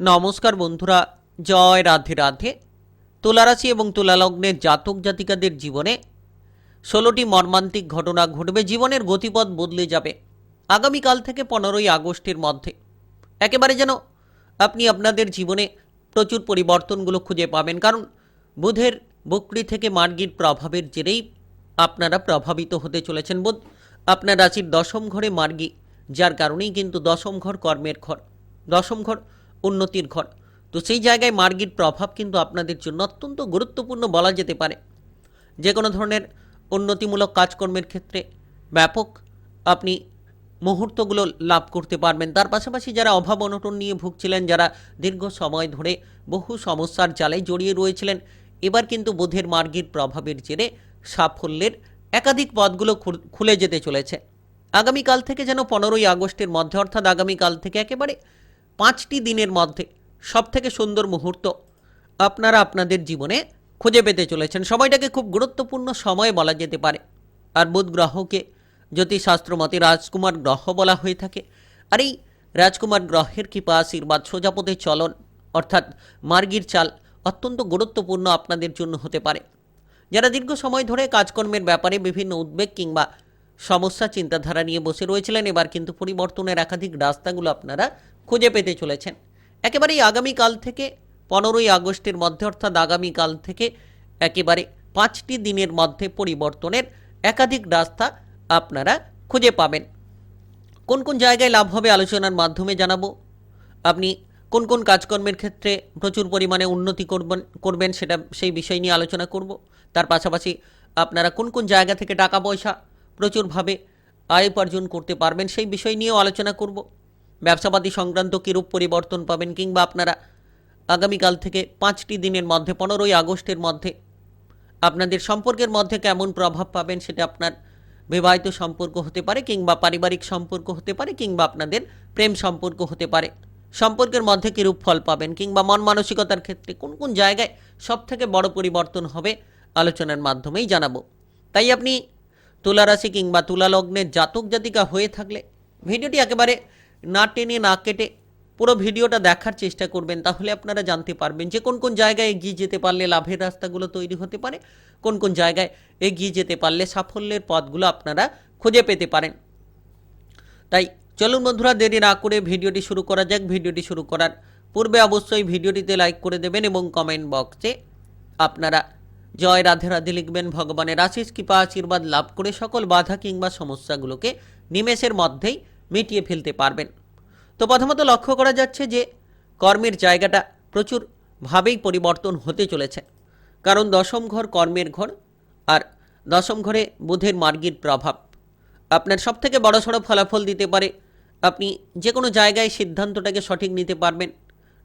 নমস্কার বন্ধুরা, জয় রাধে রাধে। তুলারাশি এবং তুলালগ্নের জাতক জাতিকাদের জীবনে ষোলোটি মর্মান্তিক ঘটনা ঘটবে, জীবনের গতিপথ বদলে যাবে আগামীকাল থেকে পনেরোই আগস্টের মধ্যে। একেবারে যেন আপনি আপনাদের জীবনে প্রচুর পরিবর্তনগুলো খুঁজে পাবেন, কারণ বুধের বকরি থেকে মার্গির প্রভাবের জেরেই আপনারা প্রভাবিত হতে চলেছেন। বুধ আপনার রাশির দশম ঘরে মার্গী, যার কারণেই কিন্তু দশম ঘর কর্মের ঘর। দশম ঘর উন্নতির ঘর। তো সেই জায়গায় মার্গির প্রভাব কিন্তু আপনাদের জন্য অত্যন্ত গুরুত্বপূর্ণ বলা যেতে পারে। যে কোনো ধরনের উন্নতিমূলক কাজকর্মের ক্ষেত্রে ব্যাপক আপনি মুহূর্তগুলো লাভ করতে পারবেন। তার পাশাপাশি যারা অভাব অনটন নিয়ে ভুগছিলেন, যারা দীর্ঘ সময় ধরে বহু সমস্যার জালে জড়িয়ে রয়েছিলেন, এবার কিন্তু বোধের মার্গের প্রভাবের জেরে সাফল্যের একাধিক পথগুলো খুল- খুলে যেতে চলেছে। আগামীকাল থেকে যেন পনেরোই আগস্টের মধ্যে, অর্থাৎ আগামীকাল থেকে একেবারে পাঁচটি দিনের মধ্যে সবথেকে সুন্দর মুহূর্ত আপনারা আপনাদের জীবনে খুঁজে পেতে চলেছেন। সময়টাকে খুব গুরুত্বপূর্ণ সময় বলা যেতে পারে। আর বুধ গ্রহকে জ্যোতিষশাস্ত্র মতে রাজকুমার গ্রহ বলা হয়ে থাকে। আর এই রাজকুমার গ্রহের কৃপা, আশীর্বাদ, সোজাপথে চলন, অর্থাৎ মার্গির চাল অত্যন্ত গুরুত্বপূর্ণ আপনাদের জন্য হতে পারে। যারা দীর্ঘ সময় ধরে কাজকর্মের ব্যাপারে বিভিন্ন উদ্বেগ কিংবা সমস্যা, চিন্তাধারা নিয়ে বসে রয়েছিলেন। এবার কিন্তু পরিবর্তনের একাধিক রাস্তাগুলো আপনারা খুঁজে পেতে চলেছেন। একেবারেই আগামীকাল থেকে, পনেরোই আগস্টের মধ্যে অর্থাৎ আগামীকাল থেকে একেবারে পাঁচটি দিনের মধ্যে পরিবর্তনের একাধিক রাস্তা আপনারা খুঁজে পাবেন। কোন কোন জায়গায় লাভ হবে আলোচনার মাধ্যমে জানাব। আপনি কোন কোন কাজকর্মের ক্ষেত্রে প্রচুর পরিমাণে উন্নতি করবেন করবেন সেটা, সেই বিষয় নিয়ে আলোচনা করব। তার পাশাপাশি আপনারা কোন কোন জায়গা থেকে টাকা পয়সা প্রচুরভাবে আয় উপার্জন করতে পারবেন, সেই বিষয় নিয়েও আলোচনা করব। ব্যবসাপাতি সংক্রান্ত কীরূপ পরিবর্তন পাবেন কিংবা আপনারা আগামীকাল থেকে পাঁচটি দিনের মধ্যে, পনেরোই আগস্টের মধ্যে আপনাদের সম্পর্কের মধ্যে কেমন প্রভাব পাবেন সেটা আপনার বিবাহিত সম্পর্ক হতে পারে কিংবা পারিবারিক সম্পর্ক হতে পারে কিংবা আপনাদের প্রেম সম্পর্ক হতে পারে। সম্পর্কের মধ্যে কীরূপ ফল পাবেন কিংবা মন মানসিকতার ক্ষেত্রে কোন কোন জায়গায় সব থেকে বড় পরিবর্তন হবে, আলোচনার মাধ্যমেই জানাব। তাই আপনি তুলা রাশি কিংবা তুলা লগ্নের জাতক জাতিকা হয়ে থাকলে ভিডিওটি একেবারে না টেনে না কেটে পুরো ভিডিওটা দেখার চেষ্টা করবেন, তাহলে আপনারা জানতে পারবেন যে কোন কোন জায়গায় এগিয়ে যেতে পারলে লাভের রাস্তাগুলো তৈরি হতে পারে, কোন কোন জায়গায় এগিয়ে যেতে পারলে সাফল্যের পথগুলো আপনারা খুঁজে পেতে পারেন। তাই চলুন বন্ধুরা, দেরি না করে ভিডিওটি শুরু করা যাক। ভিডিওটি শুরু করার পূর্বে অবশ্যই ভিডিওটিতে লাইক করে দেবেন এবং কমেন্ট বক্সে আপনারা জয় রাধে রাধে লিখবেন ভগবানের আশিস কৃপা, আশীর্বাদ লাভ করে সকল বাধা কিংবা সমস্যাগুলোকে নিমেষের মধ্যেই মিটিয়ে ফেলতে পারবেন। তো প্রথমত লক্ষ্য করা যাচ্ছে যে কর্মের জায়গাটা প্রচুরভাবেই পরিবর্তন হতে চলেছে। কারণ দশম ঘর কর্মের ঘর আর দশম ঘরে বুধের মার্গীর প্রভাব। আপনার সবথেকে বড় সড়ো ফলাফল দিতে পারে, আপনি যে কোনো জায়গায় সিদ্ধান্তটাকে সঠিক নিতে পারবেন।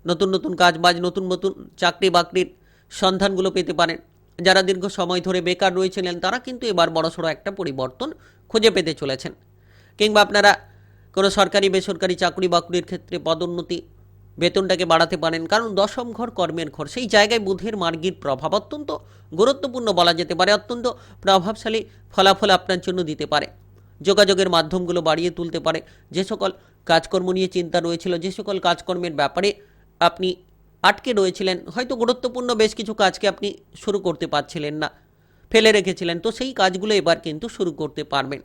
নতুন নতুন কাজ বাজ নতুন নতুন চাকরি বাকরির সন্ধানগুলো পেতে পারেন। যারা দীর্ঘ সময় ধরে বেকার রয়েছিলেন, তারা কিন্তু এবার বড়সড় একটা পরিবর্তন খুঁজে পেতে চলেছেন। কিংবা আপনারা কোনো সরকারি, বেসরকারি চাকরি বাকরির ক্ষেত্রে পদোন্নতি বেতনটাকে বাড়াতে পারেন, কারণ দশম ঘর কর্মের ঘর, সেই জায়গায় বুধের মার্গীর প্রভাব অত্যন্ত গুরুত্বপূর্ণ বলা যেতে পারে, অত্যন্ত প্রভাবশালী ফলাফল আপনার জন্য দিতে পারে। যোগাযোগের মাধ্যমগুলো বাড়িয়ে তুলতে পারে। যে সকল কাজকর্ম নিয়ে চিন্তা রয়েছিল, যে সকল কাজকর্মের ব্যাপারে আপনি আটকে রয়েছিলেন। হয়তো গুরুত্বপূর্ণ বেশ কিছু কাজকে আপনি শুরু করতে পারছিলেন না, ফেলে রেখেছিলেন। তো সেই কাজগুলো এবার কিন্তু শুরু করতে পারবেন।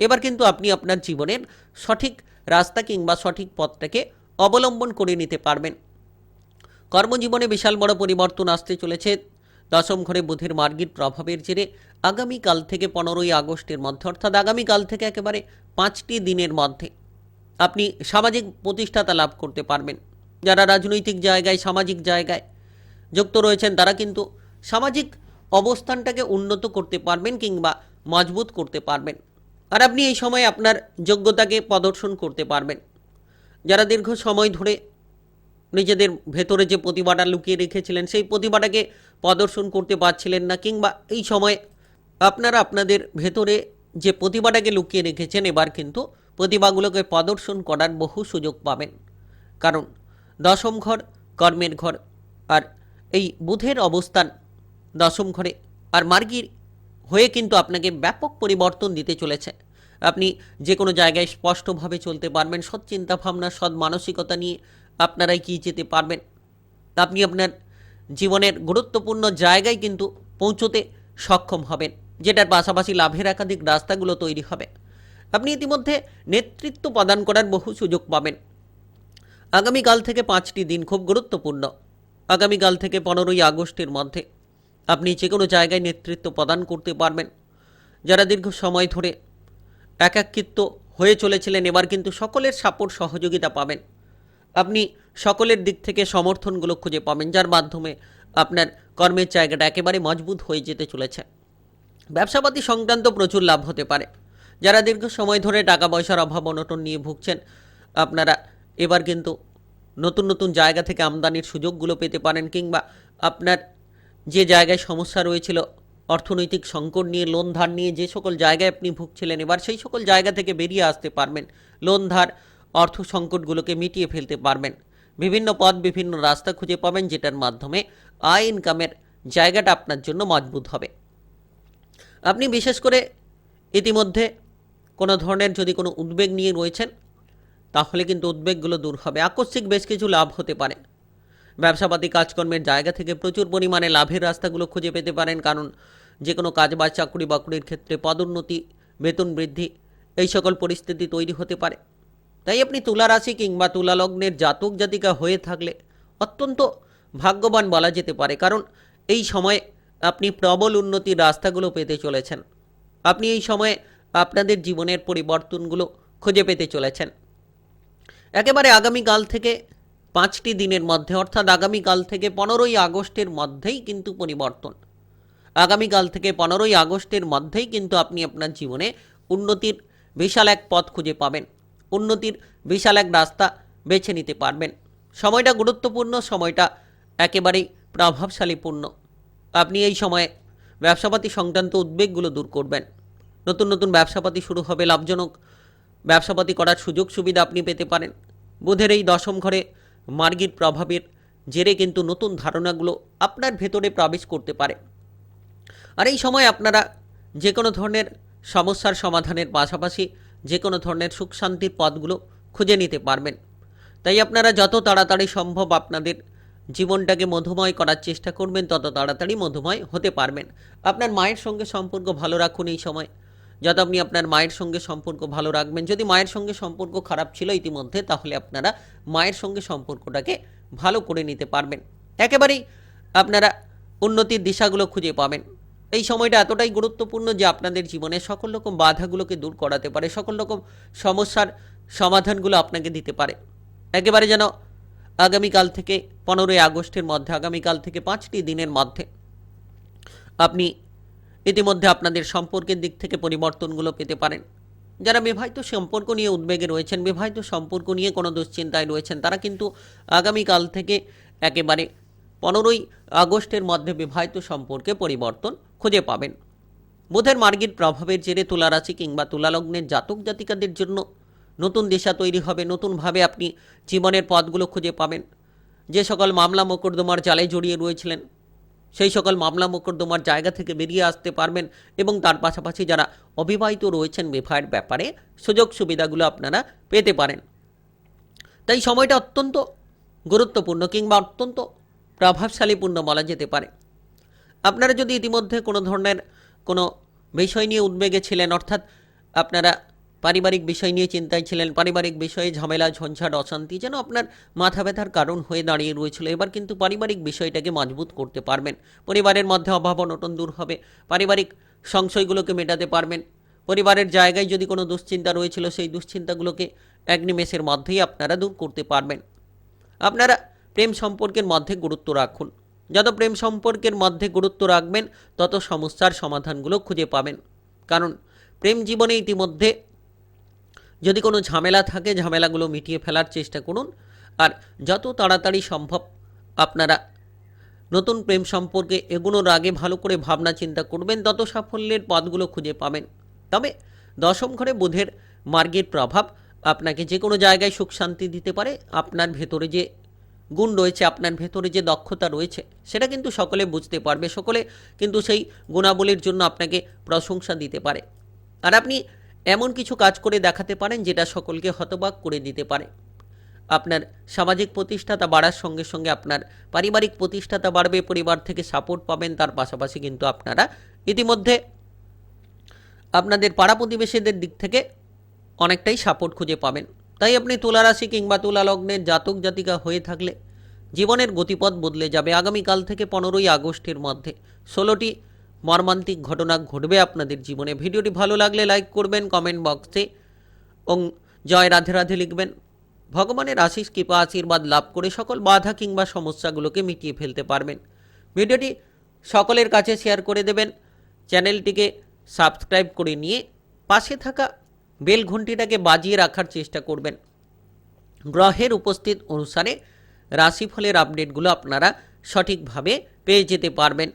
এবার কিন্তু আপনি আপনার জীবনের সঠিক রাস্তা কিংবা সঠিক পথটাকে অবলম্বন করে নিতে পারবেন। কর্মজীবনে বিশাল বড় পরিবর্তন আসতে চলেছে। দশম ঘরে বুধের মার্গীর প্রভাবের জেরে আগামীকাল থেকে পনেরোই আগস্টের মধ্যে, অর্থাৎ আগামীকাল থেকে একেবারে পাঁচটি দিনের মধ্যে আপনি সামাজিক প্রতিষ্ঠাতা লাভ করতে পারবেন। যারা রাজনৈতিক জায়গায়, সামাজিক জায়গায় যুক্ত রয়েছেন, তারা কিন্তু সামাজিক অবস্থানটাকে উন্নত করতে পারবেন কিংবা মজবুত করতে পারবেন। আর আপনি এই সময় আপনার যোগ্যতাকে প্রদর্শন করতে পারবেন। যারা দীর্ঘ সময় ধরে নিজেদের ভেতরে যে প্রতিভাটা লুকিয়ে রেখেছিলেন, সেই প্রতিভাটাকে প্রদর্শন করতে পারছিলেন না কিংবা এই সময় আপনারা আপনাদের ভেতরে যে প্রতিভাটাকে লুকিয়ে রেখেছেন, এবার কিন্তু প্রতিভাগুলোকে প্রদর্শন করার বহু সুযোগ পাবেন। কারণ দশম ঘর, কর্মের ঘর, আর এই বুধের অবস্থান দশম ঘরে। আর মার্গীর হয়ে কিন্তু আপনাকে ব্যাপক পরিবর্তন দিতে চলেছে। আপনি যে কোনো জায়গায় স্পষ্টভাবে চলতে পারবেন সৎ চিন্তাভাবনা সৎ মানসিকতা নিয়ে আপনারাই কি যেতে পারবেন। আপনি আপনার জীবনের গুরুত্বপূর্ণ জায়গায় কিন্তু পৌঁছতে সক্ষম হবেন, যেটার পাশাপাশি লাভের একাধিক রাস্তাগুলো তৈরি হবে। আপনি ইতিমধ্যে নেতৃত্ব প্রদান করার বহু সুযোগ পাবেন। আগামীকাল থেকে পাঁচটি দিন খুব গুরুত্বপূর্ণ। আগামীকাল থেকে পনেরোই আগস্টের মধ্যে আপনি যে কোনো জায়গায় নেতৃত্ব প্রদান করতে পারবেন। যারা দীর্ঘ সময় ধরে একাকিত্ব হয়ে চলেছিলেন, এবার কিন্তু সকলের সাপোর্ট, সহযোগিতা পাবেন। আপনি সকলের দিক থেকে সমর্থনগুলো খুঁজে পাবেন, যার মাধ্যমে আপনার কর্মের জায়গাটা একেবারে মজবুত হয়ে যেতে চলেছে। ব্যবসাপাতি সংক্রান্ত প্রচুর লাভ হতে পারে। যারা দীর্ঘ সময় ধরে টাকা পয়সার অভাব, অনটন নিয়ে ভুগছেন, আপনারা এবার কিন্তু নতুন নতুন জায়গা থেকে আমদানির সুযোগগুলো পেতে পারেন কিংবা আপনার যে জায়গায় সমস্যা রয়েছিল, অর্থনৈতিক সংকট নিয়ে, লোন ধার নিয়ে যে সকল জায়গায় আপনি ভুগছিলেন, এবার সেই সকল জায়গা থেকে বেরিয়ে আসতে পারবেন। লোন ধার, অর্থ সংকটগুলোকে মিটিয়ে ফেলতে পারবেন। বিভিন্ন পথ, বিভিন্ন রাস্তা খুঁজে পাবেন, যেটার মাধ্যমে আয় ইনকামের জায়গাটা আপনার জন্য মজবুত হবে। আপনি বিশেষ করে ইতিমধ্যে কোনো ধরনের যদি কোনো উদ্বেগ নিয়ে রয়েছেন তাহলে কিন্তু উদ্বেগগুলো দূর হবে। আকস্মিক বেশ কিছু লাভ হতে পারে। ব্যবসাপাতি কাজকর্মের জায়গা থেকে প্রচুর পরিমাণে লাভের রাস্তাগুলো খুঁজে পেতে পারেন, কারণ যে কোনো কাজ বা চাকরি বাকরির ক্ষেত্রে পদোন্নতি, বেতন বৃদ্ধি, এই সকল পরিস্থিতি তৈরি হতে পারে। তাই আপনি তুলা রাশি কিংবা তুলা লগ্নের জাতক জাতিকা হয়ে থাকলে অত্যন্ত ভাগ্যবান বলা যেতে পারে, কারণ এই সময়ে আপনি প্রবল উন্নতির রাস্তাগুলো পেতে চলেছেন। আপনি এই সময়ে আপনাদের জীবনের পরিবর্তনগুলো খুঁজে পেতে চলেছেন। একেবারে আগামীকাল থেকে পাঁচটি দিনের মধ্যে, অর্থাৎ আগামীকাল থেকে পনেরোই আগস্টের মধ্যেই কিন্তু পরিবর্তন। আগামীকাল থেকে পনেরোই আগস্টের মধ্যেই কিন্তু আপনি আপনার জীবনে উন্নতির বিশাল এক পথ খুঁজে পাবেন। উন্নতির বিশাল এক রাস্তা বেছে নিতে পারবেন। সময়টা গুরুত্বপূর্ণ, সময়টা একেবারেই প্রভাবশালীপূর্ণ। আপনি এই সময়ে ব্যবসাপাতি সংক্রান্ত উদ্বেগগুলো দূর করবেন। নতুন নতুন ব্যবসাপাতি শুরু হবে, লাভজনক ব্যবসাপাতি করার সুযোগ সুবিধা আপনি পেতে পারেন। বুধের এই দশম ঘরে মার্গির প্রভাবের জেরে কিন্তু নতুন ধারণাগুলো আপনার ভেতরে প্রবেশ করতে পারে। আর এই সময় আপনারা যে কোনো ধরনের সমস্যার সমাধানের পাশাপাশি যে কোনো ধরনের সুখ শান্তির পথগুলো খুঁজে নিতে পারবেন। তাই আপনারা যত তাড়াতাড়ি সম্ভব আপনাদের জীবনটাকে মধুময় করার চেষ্টা করবেন, তত তাড়াতাড়ি মধুময় হতে পারবেন। আপনার মায়ের সঙ্গে সম্পর্ক ভালো রাখুন এই সময়। যত আপনি আপনার মায়ের সঙ্গে সম্পর্ক ভালো রাখবেন। যদি মায়ের সঙ্গে সম্পর্ক খারাপ ছিল ইতিমধ্যে, তাহলে আপনারা মায়ের সঙ্গে সম্পর্কটাকে ভালো করে নিতে পারবেন। একেবারেই আপনারা উন্নতির দিশাগুলো খুঁজে পাবেন। এই সময়টা এতটাই গুরুত্বপূর্ণ যে আপনাদের জীবনে সকল রকম বাধাগুলোকে দূর করাতে পারে, সকল রকম সমস্যার সমাধানগুলো আপনাকে দিতে পারে। একেবারে যেন আগামীকাল থেকে পনেরোই আগস্টের মধ্যে, আগামীকাল থেকে পাঁচটি দিনের মধ্যে আপনি ইতিমধ্যে আপনাদের সম্পর্কের দিক থেকে পরিবর্তনগুলো পেতে পারেন। যারা বিবাহিত সম্পর্ক নিয়ে উদ্বেগে রয়েছেন, বিবাহিত সম্পর্ক নিয়ে কোনো দুশ্চিন্তায় রয়েছেন, তারা কিন্তু আগামীকাল থেকে একেবারে পনেরোই আগস্টের মধ্যে বিবাহিত সম্পর্কে পরিবর্তন খুঁজে পাবেন। বুধের মার্গির প্রভাবের জেরে তুলারাশি কিংবা তুলালগ্নের জাতক জাতিকাদের জন্য নতুন দিশা তৈরি হবে, নতুনভাবে আপনি জীবনের পথগুলো খুঁজে পাবেন। যে সকল মামলা মোকদ্দমার জালে জড়িয়ে রয়েছিলেন সেই সকল মামলা মোকদ্দমার জায়গা থেকে বেরিয়ে আসতে পারবেন এবং তার পাশাপাশি যারা অবিবাহিত রয়েছেন বিবাহের ব্যাপারে সুযোগ সুবিধাগুলো আপনারা পেতে পারেন। তাই সময়টা অত্যন্ত গুরুত্বপূর্ণ কিংবা অত্যন্ত প্রভাবশালীপূর্ণ বলা যেতে পারে। আপনারা যদি ইতিমধ্যে কোনো ধরনের কোনো বিষয় নিয়ে উদ্বেগে ছিলেন, অর্থাৎ আপনারা পারিবারিক বিষয় নিয়ে চিন্তায় ছিলেন। পারিবারিক বিষয়ে ঝামেলা, ঝঞ্ঝাট, অশান্তি যেন আপনার মাথা ব্যথার কারণ হয়ে দাঁড়িয়ে রয়েছিল। এবার কিন্তু পারিবারিক বিষয়টাকে মজবুত করতে পারবেন। পরিবারের মধ্যে অভাব অনটন দূর হবে। পারিবারিক সংশয়গুলোকে মেটাতে পারবেন। পরিবারের জায়গায় যদি কোনো দুশ্চিন্তা রয়েছিল, সেই দুশ্চিন্তাগুলোকে এক নিমেষের মধ্যেই আপনারা দূর করতে পারবেন। আপনারা প্রেম সম্পর্কের মধ্যে গুরুত্ব রাখুন। যত প্রেম সম্পর্কের মধ্যে গুরুত্ব রাখবেন, তত সমস্যার সমাধানগুলো খুঁজে পাবেন। কারণ প্রেম জীবনে ইতিমধ্যে যদি কোনো ঝামেলা থাকে, ঝামেলাগুলো মিটিয়ে ফেলার চেষ্টা করুন। আর যত তাড়াতাড়ি সম্ভব আপনারা নতুন প্রেম সম্পর্কে এগুলোর আগে ভালো করে ভাবনা চিন্তা করবেন, তত সাফল্যের পথগুলো খুঁজে পাবেন। তবে দশম ঘরে বুধের মার্গের প্রভাব আপনাকে যে কোনো জায়গায় সুখ শান্তি দিতে পারে। আপনার ভেতরে যে গুণ রয়েছে, আপনার ভেতরে যে দক্ষতা রয়েছে, সেটা কিন্তু সকলে বুঝতে পারবে। সকলে কিন্তু সেই গুণাবলীর জন্য আপনাকে প্রশংসা দিতে পারে। আর আপনি এমন কিছু কাজ করে দেখাতে পারেন যেটা সকলকে হতবাক করে দিতে পারে। আপনার সামাজিক প্রতিষ্ঠাতা বাড়ার সঙ্গে সঙ্গে আপনার পারিবারিক প্রতিষ্ঠাতা বাড়বে, পরিবার থেকে সাপোর্ট পাবেন, তার পাশাপাশি কিন্তু আপনারা ইতিমধ্যে আপনাদের পাড়া প্রতিবেশীদের দিক থেকে অনেকটাই সাপোর্ট খুঁজে পাবেন। তাই আপনি তুলারাশি কিংবা তুলা লগ্নের জাতক জাতিকা হয়ে থাকলে জীবনের গতিপথ বদলে যাবে। আগামীকাল থেকে পনেরোই আগস্টের মধ্যে ষোলোটি মর্মান্তিক ঘটনা ঘটবে আপনাদের জীবনে। ভিডিওটি ভালো লাগলে লাইক করবেন, কমেন্ট বক্সে। এবং জয় রাধে রাধে লিখবেন। ভগবানের আশিস, কৃপা, আশীর্বাদ লাভ করে সকল বাধা কিংবা সমস্যাগুলোকে মিটিয়ে ফেলতে পারবেন। ভিডিওটি সকলের কাছে শেয়ার করে দেবেন। চ্যানেলটিকে সাবস্ক্রাইব করে নিয়ে পাশে থাকা বেল ঘন্টিটাকে বাজিয়ে রাখার চেষ্টা করবেন। গ্রহের উপস্থিত অনুসারে রাশিফলের আপডেটগুলো আপনারা সঠিকভাবে পেয়ে যেতে পারবেন।